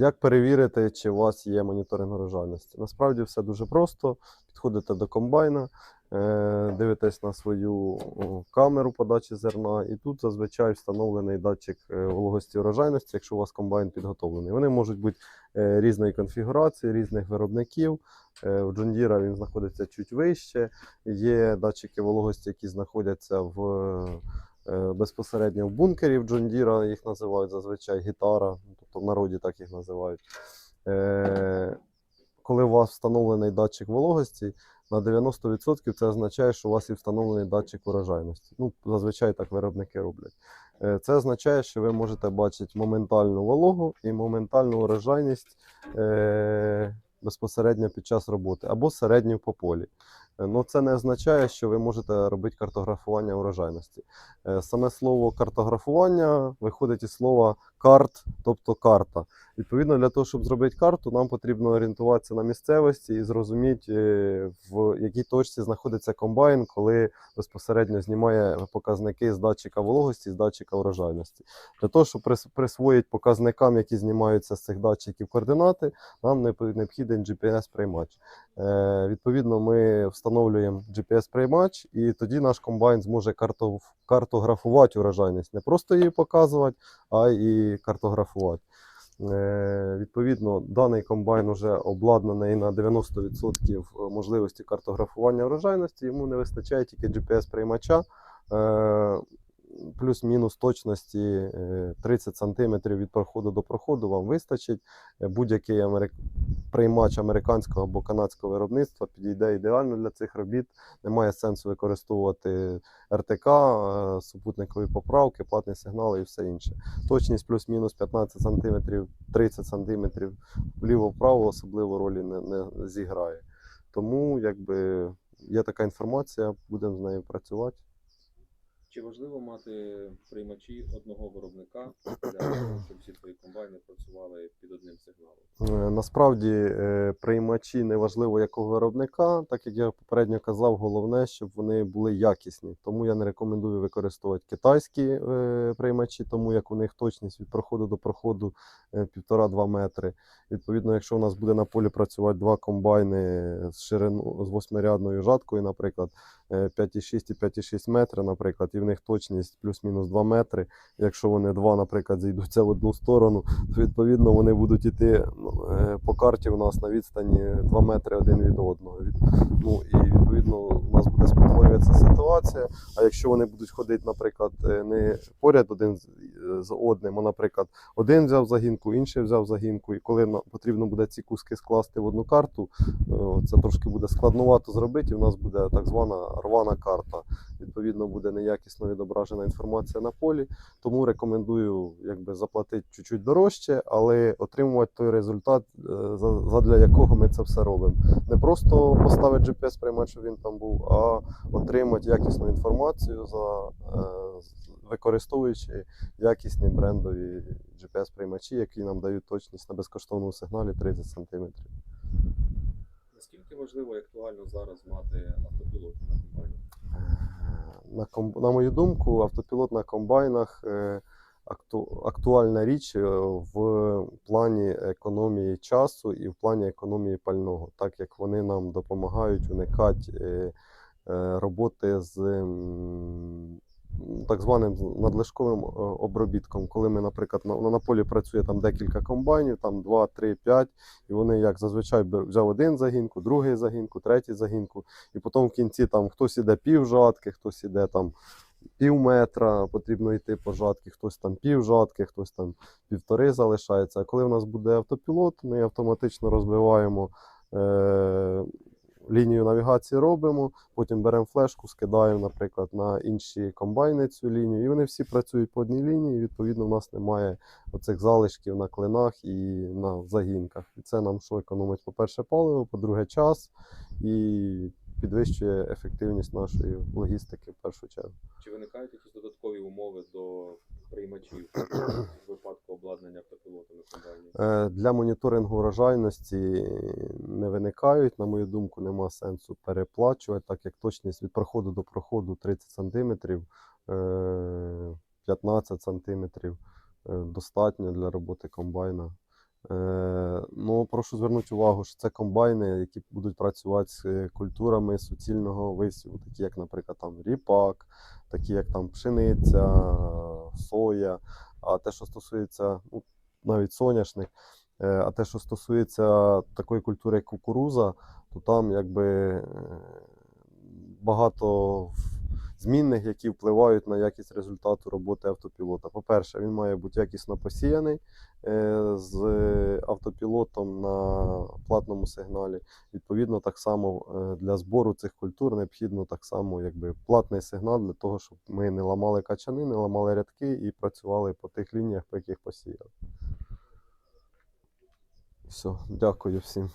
Як перевірити, чи у вас є моніторинг урожайності? Насправді все дуже просто. Підходите до комбайна, е, дивитесь на свою камеру подачі зерна, і тут зазвичай встановлений датчик е, вологості урожайності, якщо у вас комбайн підготовлений. Вони можуть бути е, різної конфігурації, різних виробників. В John він знаходиться чуть вище. Є датчики вологості, які знаходяться в безпосередньо в бункері в Deere, їх називають зазвичай гітара, тобто в народі так їх називають. Е, Коли у вас встановлений датчик вологості, на 90% це означає, що у вас і встановлений датчик урожайності. Ну, зазвичай так виробники роблять. Е, Це означає, що ви можете бачити моментальну вологу і моментальну урожайність е, безпосередньо під час роботи або середню по полі. Е, Ну, це не означає, що ви можете робити картографування урожайності. Е, Саме слово картографування виходить із слова карт, тобто карта. Відповідно, для того, щоб зробити карту, нам потрібно орієнтуватися на місцевості і зрозуміти, е, в якій точці знаходиться комбайн, коли безпосередньо знімає показники з датчика вологості, з датчика урожайності. Для того, щоб прис- присвоїти показникам, які знімаються з цих датчиків координати, нам необх- необхіден GPS-приймач. Е, Відповідно, ми встановлюємо GPS-приймач, і тоді наш комбайн зможе картографувати урожайність. Не просто її показувати, а і картографувати. Е, Відповідно, даний комбайн вже обладнаний на 90% можливості картографування урожайності. Йому не вистачає тільки GPS-приймача. Е, Плюс-мінус точності е, 30 см від проходу до проходу вам вистачить. Е, Будь-який америк... приймач американського або канадського виробництва підійде ідеально для цих робіт. Немає сенсу використовувати РТК, е, супутникові поправки, платні сигнали і все інше. Точність плюс-мінус 15 см, 30 см вліво-вправо особливо ролі не, не зіграє. Тому якби є така інформація, будемо з нею працювати. Чи важливо мати приймачі одного виробника для того, щоб всі твої комбайни працювали під одним сигналом? Е, Насправді е, приймачі неважливо якого виробника, так як я попередньо казав, головне, щоб вони були якісні. Тому я не рекомендую використовувати китайські е, приймачі, тому як у них точність від проходу до проходу е, 1,5-2 метри. Відповідно, якщо у нас буде на полі працювати два комбайни з ширину з восьмирядною жаткою, наприклад, 5,6 і 5,6 метри, наприклад, і в них точність плюс-мінус 2 метри. Якщо вони два, наприклад, зійдуться в одну сторону, то відповідно вони будуть іти ну, е, по карті у нас на відстані 2 метри один від одного. Ну і відповідно у нас буде спотворюватися ситуація. А якщо вони будуть ходити, наприклад, е, не поряд один з, одним, а наприклад, один взяв загінку, інший взяв загінку, і коли потрібно буде ці куски скласти в одну карту, е, це трошки буде складновато зробити, і в нас буде так звана рвана карта. Відповідно, буде неякісно відображена інформація на полі. Тому рекомендую якби заплатити чуть-чуть дорожче, але отримувати той результат, е, за- задля якого ми це все робимо. Не просто поставити GPS приймач, щоб він там був, а отримати якісну інформацію за е, використовуючи якісні брендові GPS-приймачі, які нам дають точність на безкоштовному сигналі 30 см. Наскільки важливо і актуально зараз мати автопілот на комбайні? На, ком... на мою думку, автопілот на комбайнах е, акту... актуальна річ е, в плані економії часу і в плані економії пального, так як вони нам допомагають уникати е, роботи з так званим надлишковим е, обробітком, коли ми, наприклад, на, на полі працює там декілька комбайнів, там 2, 3, 5, і вони як зазвичай взяв один загінку, другий загінку, третій загінку, і потім в кінці там хтось іде пів жатки, хтось іде там пів метра, потрібно йти по жатки, хтось там пів жатки, хтось там півтори залишається. А коли в нас буде автопілот, ми автоматично розбиваємо е, лінію навігації, робимо, потім беремо флешку, скидаємо, наприклад, на інші комбайни цю лінію, і вони всі працюють по одній лінії. І, відповідно, в нас немає оцих залишків на клинах і на загінках. І це нам що економить, по-перше, паливо, по-друге, час і підвищує ефективність нашої логістики в першу чергу. Чи виникають якісь додаткові умови до приймачів в випадку обладнання автопілотом на комбайні? Е, Для моніторингу урожайності не виникають. На мою думку, нема сенсу переплачувати, так як точність від проходу до проходу 30 см, 15 см достатньо для роботи комбайна. Е, ну, прошу звернути увагу, що це комбайни, які будуть працювати з е, культурами суцільного висіву, такі як, наприклад, там ріпак, такі як там пшениця, соя. А те, що стосується ну, навіть соняшник, е, а те, що стосується такої культури, як кукуруза, то там якби е, багато змінних, які впливають на якість результату роботи автопілота. По-перше, він має бути якісно посіяний з автопілотом на платному сигналі. Відповідно, так само е, для збору цих культур необхідно так само якби, платний сигнал для того, щоб ми не ламали качани, не ламали рядки і працювали по тих лініях, по яких посіяли. Все, дякую всім.